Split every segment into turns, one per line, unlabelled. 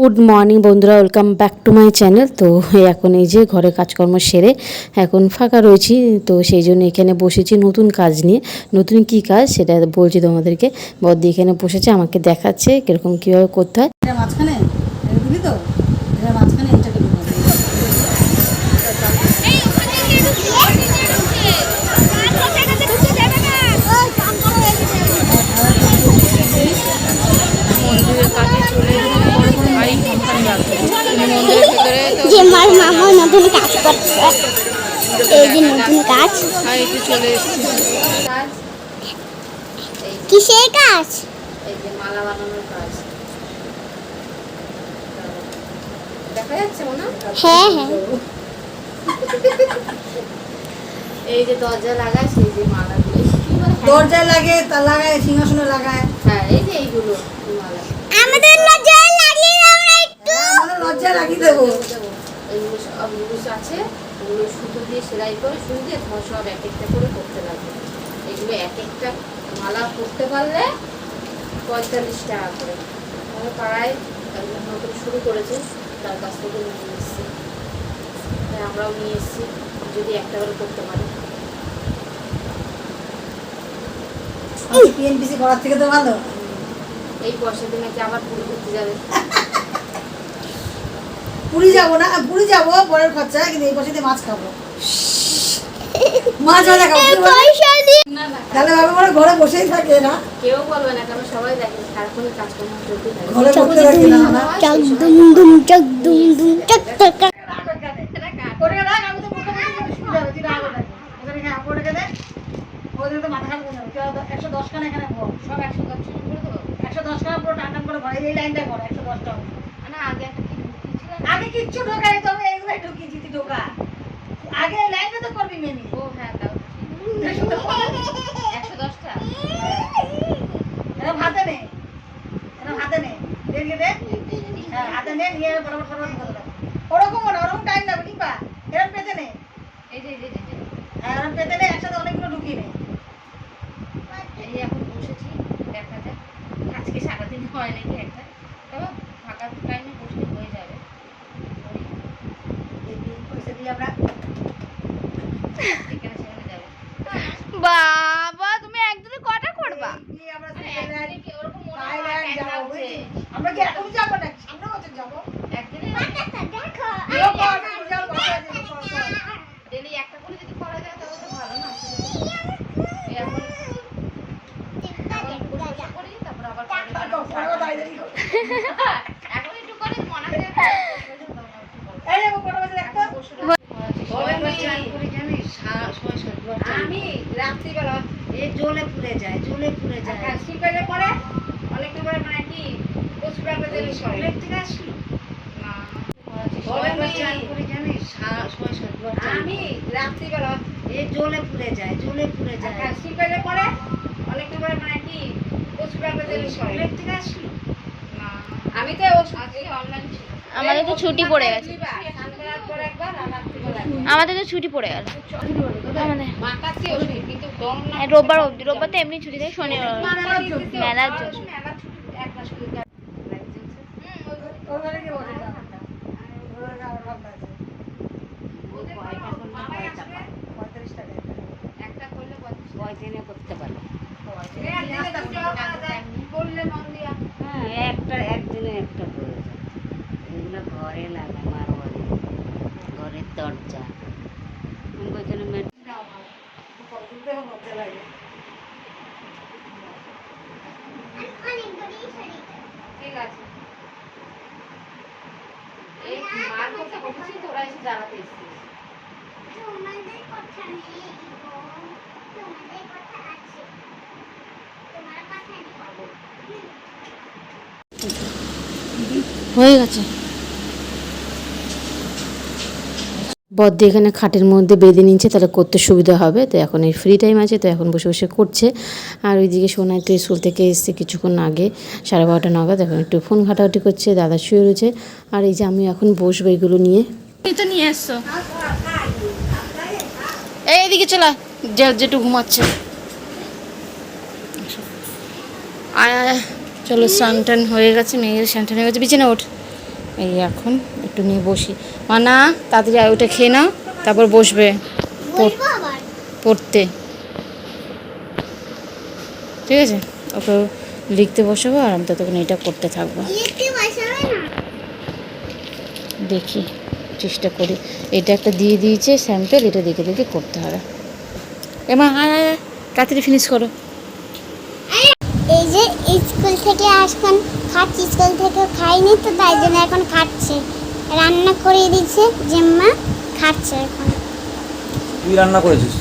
Good morning বন্ধুরা, welcome back to my channel. তো এখন এই যে ঘরে কাজকর্ম সেরে এখন ফাঁকা রয়েছি, তো সেই জন্য এখানে বসেছি নতুন কাজ নিয়ে। নতুন কি কাজ সেটা বলছি তোমাদেরকে। বদি এখানে বসেছে, আমাকে দেখাচ্ছে কীরকম কীভাবে করতে হয়।
মাঝখানে? তো?
কাজ করছে এই যে নতুন কাজ কিসের কাজ
এই যে মালা বানানোর কাজ দেখা যাচ্ছে মনে
হ্যাঁ? হ্যাঁ
এই যে দরজা লাগায় সেই যে
লাগে তা লাগায় সিংহাসনে লাগায়।
হ্যাঁ এই যে এইগুলো মালা।
আমাদের লজ্জায় লাগিয়ে দাও না একটু।
হ্যাঁ, আমাদের লজ্জায় লাগিয়ে দেবো।
এইগুলো সব জিনিস আছে। ওগুলো সুতো দিয়ে সেলাই করে সুতো দিয়ে তোমার সব এক একটা করে করতে লাগবে এগুলো এক একটা মালা করতে পারলে পঁয়তাল্লিশ টাকা করে। আমার পাড়ায় একজন নতুন শুরু করেছে তার কাছ থেকে নিয়ে এসেছি। তাই আমরাও নিয়ে এসেছি যদি একটা করে করতে পারি।
পিএনপিসি করার থেকে তো ভালো।
এই পয়সা দিয়ে নাকি আবার পুরো করতে যাবে।
পুরী যাব না পুরী যাব পরের খরচা কিন্তু এই পয়সা দিয়ে মাছ খাব। মাছ ভাজা খাব তাহলে ভাবে মনে ঘরে বসেই থাকে না?
কেউ বলবে না কারণ সবাই দেখে সারাক্ষণই কাজকর্ম চলতে
ঘরে বসে থাকে না না?
দুম দুম চক দুম দুম চক চক চক।
করে রাখ আমি তো তুই না হ্যাঁ করে গেলে ওদের তো মাথা খারাপ করে যাবে একশো দশ খানা এখানে
সব একশো দশ শুরু করে দেবো
একশো দশ খানা পুরো টান টান করে ভর এই লাইনটা কর একশো দশটা
না আগে
আগে কিচ্ছু ঢোকাই তবে এইগুলাই ঢুকিয়েছি তুই ঢোকা। আগে লাইনে তো করবি মেনি।
ও হ্যাঁ তাও একশো দশটা
এরকম হাতে নে। এরকম হাতে নে। দেখে দে হ্যাঁ হাতে নে নিয়ে বরাবর বরাবর করে ওরকম না ওরকম টাইম লাগবে এরকম পেতে নে।
এই যে এই যে
হ্যাঁ এরকম পেতে নে একসাথে অনেকগুলো ঢুকিয়ে নে।
এই এখন বসেছি দেখা যাক। আজকে সারাদিন হয় নাকি একটা তবে ফাঁকা টাইমে বসলে হয়ে যাবে করি।
এই এই পয়সা দিয়ে আমরা
এখানে সেখানে যাবে
বাবা তুমি একদিনে কটা করবা
এই দিয়ে আমরা
আরে
সুইজারল্যান্ড,
একদিনে কি ওরকম মনে হয়
থাইল্যান্ড
time
যাব
লাগছে।
বুঝলি? আমরা কি এখনই যাব না সামনে বছর যাব
একদিনে
দেখো
এরকম আমরা যাব, আমরা যাব।
ডেলি একটা করে যদি করা যায় তাহলে তো ভালো না এই এখন এখন একটু বসে বসে করি তারপর আবার পরে
তারপর পরে আবার দাঁড়িয়ে দাঁড়িয়ে করব।
এখন একটু করে মনে হয়
এই যে কটা বাজে দেখতো?
আমি রাত্রিবেলা
এ জ্বলে পুড়ে যায় জ্বলে পুড়ে যায়
শীতকালে পরে অনেকটা করে মানে কি টাকা দেবে সব
ইলেকট্রিক আসলো
আমি রাত্রিবেলা
এ জ্বলে পুড়ে যায় জ্বলে পুড়ে যায়
শীতকালে পরে অনেকটা করে মানে কি টাকা দেবে সব
ইলেকট্রিক আসলো
আমি তো
আমাদের তো ছুটি পড়ে গেছে। আমাদের তো ছুটি পড়ে গেল। আমাদের হ্যাঁ, রোববার অবধি রোববার তো এমনি ছুটি থাকে শনিবার
মেলার
একটা
করতে পারো
টাকা। একদিনে দুটো করা যায়, করলে মন দিয়া।
হ্যাঁ একটা একদিনে একটা করে যায় এগুলো ঘরে লাগে মারোয়ারি ঘরের দরজা ওইখানে
ঠিক আছে। এই মার কথা বলেছি, তোরা এসে জ্বালাতে এসেছিস।
তোমাদের কথা নেই তোমাদের কথা আছে। তোমার কথা নেই।
হয়ে গেছে বদ্দি এখানে খাটের মধ্যে বেঁধে নিচ্ছে তাহলে করতে সুবিধা হবে। তো এখন এই ফ্রি টাইম আছে, তো এখন বসে বসে করছে। আর ওইদিকে সোনাই তো স্কুল থেকে এসছে কিছুক্ষণ আগে, সাড়ে বারোটা নাগাদ। এখন একটু ফোন ঘাটাঘাটি করছে, দাদা শুয়ে রয়েছে। আর এই যে আমি এখন বসবো এগুলো নিয়ে।
তো নিয়ে এসছো এই এদিকে চলা যে যেটু ঘুমাচ্ছে। চলো স্নান হয়ে গেছে, মেয়ের স্নান হয়ে গেছে। বিছানা ওঠ।
এই এখন একটু নিয়ে বসি। মা না তাড়াতাড়ি ওটা খেয়ে নাও তারপর বসবে। পড়তে। ঠিক আছে? ওকে লিখতে বসাবো আর আমি ততক্ষণ এটা করতে থাকব।
না?
দেখি চেষ্টা করি। এটা একটা দিয়ে দিয়েছে স্যাম্পেল এটা দেখে দেখে করতে হবে। এমা তাড়াতাড়ি ফিনিশ করো।
এই যে স্কুল থেকে আসখন খাচ্ছি স্কুল থেকে খাইনি তো তাই জন্য এখন খাচ্ছে। রান্না করে দিচ্ছে জেম্মা খাচ্ছে এখন।
তুই রান্না করেছিস?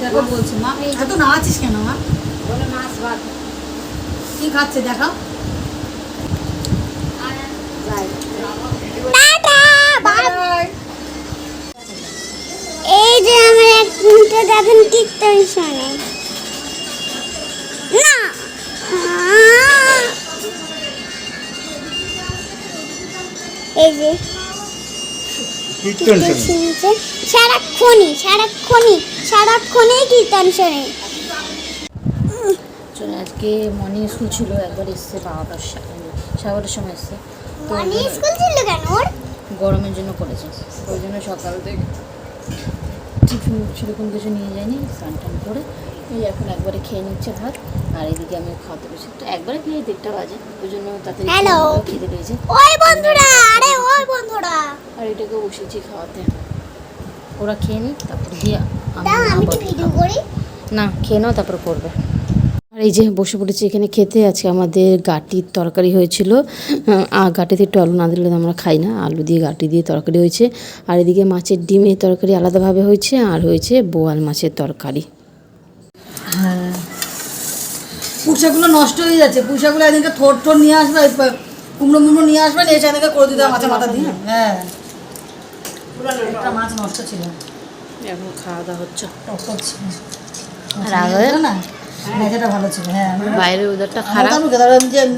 দেখো বলছি মা এত নাড়াচ্ছিস কেন মা?
বলে মাছ ভাত।
কি খাচ্ছে দেখাও।
এই যে আমার কীর্তন শোনে। না। এই যে।
কীর্তন
কীর্তন শুনছে। সারাক্ষণই সারাক্ষণই সারাক্ষণই কীর্তন শোনে।
চলে আজকে মর্নিং স্কুল ছিল একবার এসছে বারোটার সাড়ে বারোটার সময় এসছে। তো
মানে স্কুল ছিল কেন ওর?
গরমের জন্য করেছে। ওই জন্য সকাল থেকে টিফিন সেরকম কিছু নিয়ে যায়নি স্নান টান করে। এই এখন একবারে খেয়ে নিচ্ছে ভাত। আর এদিকে আমি খাওয়াতে বসে তো একবারে খেয়ে দেড়টা বাজে। ওই জন্য
Hello.
খেতে পেয়েছে
ওই বন্ধুরা আরে ওই বন্ধুরা।
আর এটাকে বসেছি খাওয়াতে। ওরা খেয়ে নিক তারপর দিয়ে আমি
ভিডিও করি।
না খেয়ে নাও তারপর করবে। আর এই যে বসে পড়েছি এখানে খেতে আজকে আমাদের গাটির তরকারি হয়েছিল। গাটিতে একটু আলু না দিলে তো আমরা খাই না। আলু দিয়ে গাটি দিয়ে তরকারি হয়েছে। আর এদিকে মাছের ডিমের তরকারি আলাদাভাবে হয়েছে আর হয়েছে বোয়াল মাছের তরকারি।
পুষাগুলো নষ্ট হয়ে যাচ্ছে। পুষাগুলো এদিকে থোর থোর নিয়ে আসবে কুমড়ো মুমড়ো নিয়ে আসবে নিয়ে এসে এদিকে করে দিতে হবে মাছের মাথা দিয়ে। হ্যাঁ। একটা মাছ নষ্ট ছিল।
এখন খাওয়া দাওয়া হচ্ছে।
টক টক
আর আগে
না মেজাটা ভালো ছিল হ্যাঁ।
খারাপ।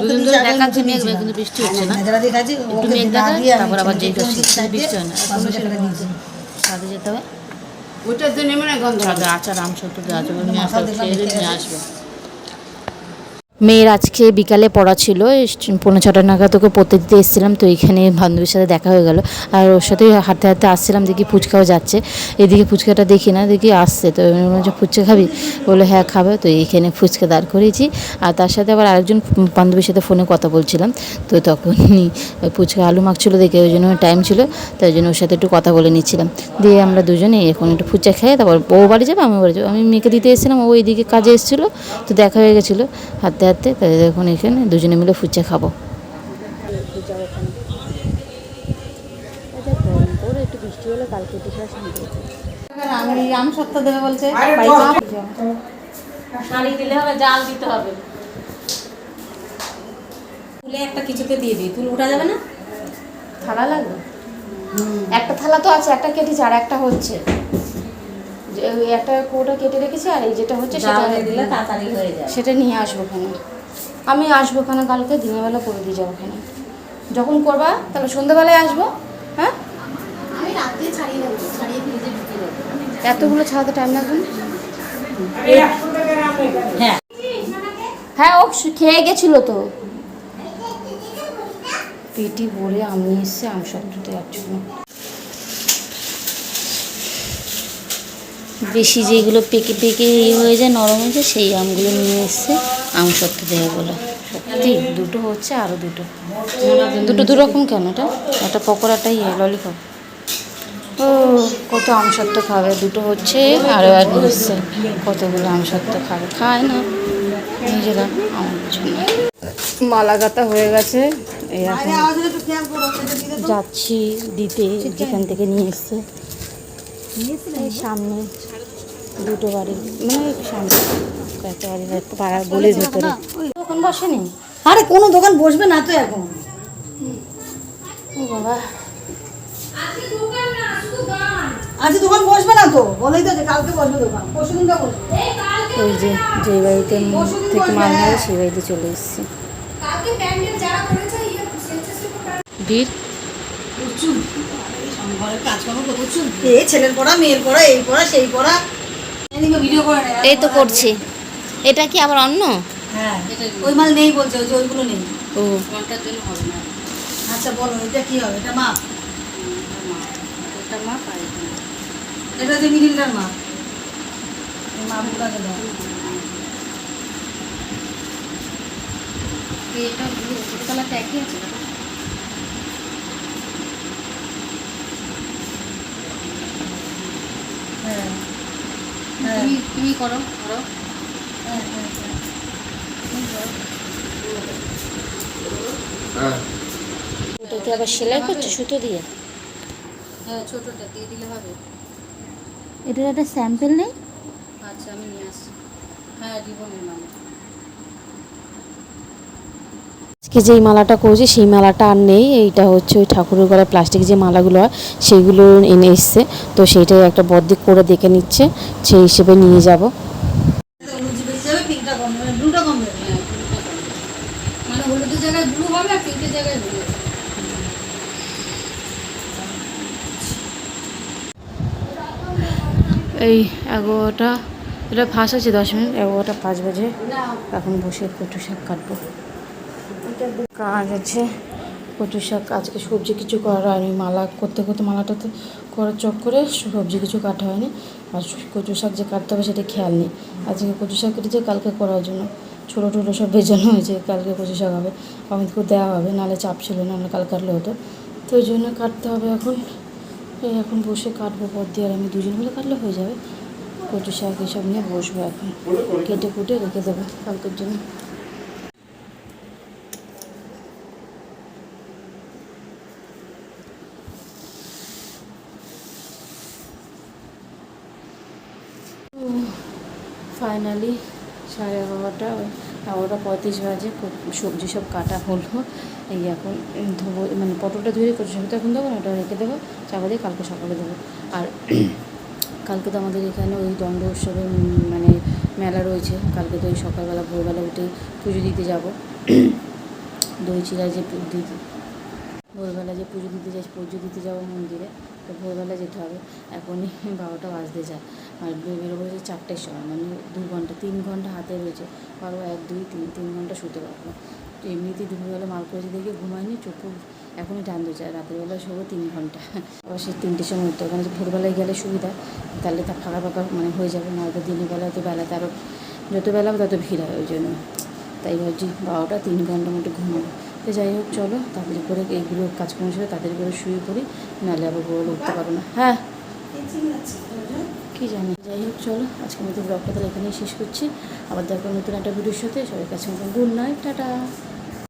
দুদিন ধরে দেখাচ্ছে মেঘ কিন্তু বৃষ্টি হচ্ছে না। একটু মেঘ
আমি
তারপর আবার বৃষ্টি হয় না। যেতে হবে।
ওইটার জন্য মানে গন্ধ
আচার আমসত্ব দিয়ে আচার নিয়ে আসবে খেয়ে নিয়ে আসবে। মেয়ের আজকে বিকালে পড়া ছিল পৌনে ছটা নাগাদ ওকে পড়তে দিতে এসেছিলাম, তো এইখানে বান্ধবীর সাথে দেখা হয়ে গেল। আর ওর সাথে হাঁটতে হাঁটতে আসছিলাম, দেখি ফুচকাও যাচ্ছে। এদিকে ফুচকাটা দেখি না, দেখি আসছে, তো যে ফুচকা খাবি? বলল হ্যাঁ খাবে। তো এইখানে ফুচকা দাঁড় করিয়েছি। আর তার সাথে আবার আরেকজন বান্ধবীর সাথে ফোনে কথা বলছিলাম। তো তখনই ফুচকা আলু মাখছিল, দেখে ওই জন্য টাইম ছিল তাই জন্য ওর সাথে একটু কথা বলে নিচ্ছিলাম। দিয়ে আমরা দুজনে এখন একটু ফুচকা খেয়ে, তারপর বউ বাড়ি যাবে আমি বাড়ি যাব। আমি মেয়েকে দিতে এসেছিলাম, ও এইদিকে কাজে এসেছিল, তো দেখা হয়ে গেছিল। হাঁটতে হাঁটতে তাই এখন এখানে দুজনে মিলে ফুচকা খাব। একটু বৃষ্টি হলে কালকে
আমি আম সত্য দেবে বলছে
দিলে হবে জাল দিতে হবে। তুলে একটা কিছুতে দিয়ে দিই তুলে উঠা যাবে না? থালা লাগবে? একটা থালা তো আছে একটা কেটেছে আর একটা হচ্ছে। একটা কোটা কেটে রেখেছি আর এই যেটা হচ্ছে সেটা দিলে তাড়াতাড়ি হয়ে যায়। সেটা নিয়ে আসব ওখানে আমি আসব ওখানে কালকে দিনের বেলা করে দিয়ে যাব ওখানে যখন করবা তাহলে সন্ধ্যাবেলায় আসব হ্যাঁ?
আমি রাত্রে ছাড়িয়ে দেবো ছাড়িয়ে ফ্রিজে ঢুকিয়ে দেবো
এতগুলো ছাড়াতে টাইম লাগবে? না
হ্যাঁ
হ্যাঁ। ও খেয়ে গেছিল তো। পেটি ভরে আম এসছে আম সত্য দেওয়ার জন্য বেশি যেগুলো পেকে পেকে ইয়ে হয়ে যায় নরম হয়ে যায় সেই আমগুলো নিয়ে এসছে আম সত্য দেওয়া বলে। সত্যি দুটো হচ্ছে আরও দুটো। দুটো দু রকম কেন এটা? একটা পকোড়াটা ইয়ে ললিপপ ও কত আম সত্য খাবে। দুটো হচ্ছে আরও আর এসছে কতগুলো আম সত্য খাবে? খায় না। নিজেরা আমার জন্য মালা গাঁথা হয়ে গেছে। যাচ্ছি দিতে যেখান থেকে নিয়ে এসছে। সামনে দুটো বাড়ি। মানে সামনে কয়েকটা বাড়ি হয়তো পাড়ার গলির ভেতরে। দোকান বসেনি?
আরে কোনো দোকান বসবে না তো এখন।
ও বাবা।
দোকান বসবে না তো? বলেই তো কালকে বসবে দোকান। পরশু দিনটা
ওই যে যে বাড়িতে থেকে মাল নেবে সেই বাড়িতে চলে এসেছি। ভিড়?
ছেলের পড়া মেয়ের পড়া এই পড়া সেই পড়া। এদিকে ভিডিও করে নেয়
এই তো করছি। এটা কি আবার অন্য?
হ্যাঁ ওই মাল নেই বলছে ওই যে ওইগুলো নেই।
ও।
আচ্ছা বলো এটা কি হবে? এটা মাপ
ওটা মা পাই
এটা যে মিডিলটার মাপ এই মাপগুলোকে দাও।
এটা ব্লু ছোটো কালারটা একই আছে না
হ্যাঁ হ্যাঁ
তুমি তুমি করো করো।
হ্যাঁ হ্যাঁ হ্যাঁ।
ওটাতে আবার সেলাই করছে সুতো দিয়ে?
হ্যাঁ ছোটোটা দিয়ে দিলে হবে।
এটার একটা স্যাম্পেল নেই?
আচ্ছা আমি নিয়ে আসছি। হ্যাঁ রিবনের মানে
আজকে যেই মালাটা করেছি সেই মালাটা আর নেই। এইটা হচ্ছে ওই ঠাকুরের গলায় প্লাস্টিক যে মালাগুলো হয় সেইগুলো এনে এসছে। তো সেইটাই একটা বদ্দিক করে দেখে নিচ্ছে সেই হিসেবে নিয়ে যাব। এই এগারোটা এটা ফাঁস আছে দশ মিনিট। এগারোটা পাঁচ বাজে। এখন বসে কটু শাক কাটবো। কাজ আছে। কটু শাক আজকে সবজি কিছু করা হয়নি। মালা করতে করতে মালাটা তো করার চক করে সবজি কিছু কাটা হয়নি। আর কচু শাক যে কাটতে হবে সেটা খেয়াল নেই। আজকে কচু শাক কেটেছে, কালকে করার জন্য। ছোটো ছোটো সব বেজানো হয়েছে, কালকে কচু শাক হবে। অমিতকে দেওয়া হবে, নাহলে চাপ ছিল না কাল কাটলে হতো। তো ওই জন্য কাটতে হবে এখন। এখন বসে কাটবো পর দিয়ে আর আমি দুজন মিলে কাটলে হয়ে যাবে। কচু শাক এসব নিয়ে বসবো এখন। কেটে কুটে রেখে দেবো কালকের জন্য। ফাইনালি সাড়ে এগারোটা এগারোটা পঁয়ত্রিশ বাজে সবজি সব কাটা হলো, এই এখন ধোবো মানে পটলটা ধুয়ে কচু শাকটা এখন দেবো না, ওটা রেখে দেবো চাপা দিয়ে কালকে সকালে দেবো আর কালকে তো আমাদের এখানে ওই দণ্ড উৎসবের মানে মেলা রয়েছে, কালকে তো ওই সকালবেলা, ভোরবেলা উঠে পুজো দিতে যাব। দই চিরা যে দিতে, ভোরবেলা যে পুজো দিতে যাই, পুজো দিতে যাব মন্দিরে, তো ভোরবেলা যেতে হবে, এখনই বারোটা বাজতে যায়। আর বেরোবো যে চারটের সময় মানে দু ঘণ্টা, তিন ঘণ্টা হাতে রয়েছে। পারব এক, দুই, তিন তিন ঘণ্টা শুতে পারব। তো এমনিতেই দুপুরবেলা মাল করেছি দেখে ঘুমাইনি চোখ মুখ এখনই টান দিচ্ছে আর রাতের বেলা শোবো তিন ঘণ্টা। আবার সেই তিনটের সময় উঠতে কারণ ভোরবেলায় গেলে সুবিধা, তাহলে তা ফাঁকা ফাঁকা মানে হয়ে যাবে, নয়তো দিনের বেলা তো বেলাতে আরও যত বেলা হবে তত ভিড় হয় ওই জন্য। তাই ভাবছি বারোটা, তিন ঘণ্টা মতো ঘুমাবো। তো যাই হোক, চলো তাড়াতাড়ি করে এইগুলো কাজকর্ম সেরে তাড়াতাড়ি করে শুয়ে পড়ি, নাহলে আবার বলে উঠতে পারব না। হ্যাঁ? কি জানি। যাই হোক, চলো আজকে মতো ব্লগটা তাহলে এখানেই শেষ করছি। আবার দেখো নতুন একটা ভিডিওর সাথে। সবাই কাছে গুড নাইট টাটা।